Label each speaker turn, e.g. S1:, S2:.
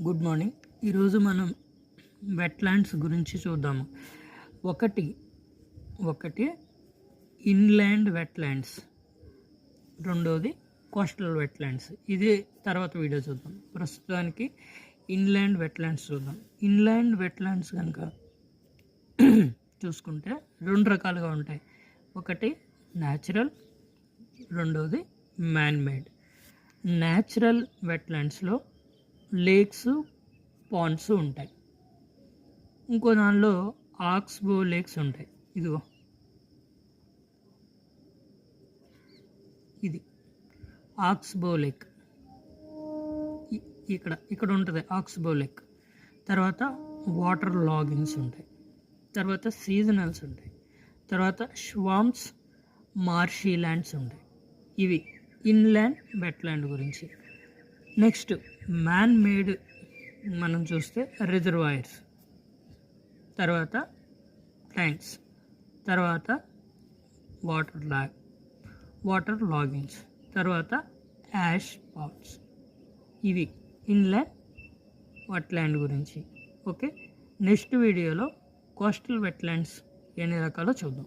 S1: Good morning. ఈరోజు మనం wetlands గురించి చూద్దాము. ఒకటి ఒకటి ఇన్లాండ్ వెట్లాండ్స్. రెండోది కోస్టల్ వెట్లాండ్స్. ఇది తర్వాత వీడియో చూద్దాం. ప్రస్తుతానికి ఇన్లాండ్ వెట్లాండ్స్ చూద్దాం. ఇన్లాండ్ వెట్లాండ్స్ కనుక చూసుకుంటే రెండు రకాలుగా ఉంటాయి. ఒకటి న్యాచురల్ రెండోది మ్యాన్మేడ్. న్యాచురల్ వెట్లాండ్స్లో లేక్స్ పాండ్స్ ఉంటాయి. ఇంకో దానిలో ఆక్స్బో లేక్స్ ఉంటాయి. ఇదిగో. ఇది. Oxbow lake. ఇక్కడ ఇక్కడ ఉంటుంది ఆక్స్బో లేక్. తర్వాత వాటర్ లాగింగ్స్ ఉంటాయి. తర్వాత సీజనల్స్ ఉంటాయి. తర్వాత ష్వామ్స్ మార్షీ ల్యాండ్స్ ఉంటాయి. ఇవి ఇన్లాండ్ వెట్లాండ్ గురించి. నెక్స్ట్ మ్యాన్ మేడ్ మనం చూస్తే రిజర్వాయర్స్ తర్వాత ట్యాంక్స్ తర్వాత వాటర్ లాగ్ వాటర్ లాగింగ్స్ తర్వాత యాష్ పాట్స్ ఇవి ఇన్లాండ్ వెట్లాండ్ గురించి. ఓకే నెక్స్ట్ వీడియోలో కోస్టల్ వెట్లాండ్స్ ఎన్ని రకాలో చూద్దాం.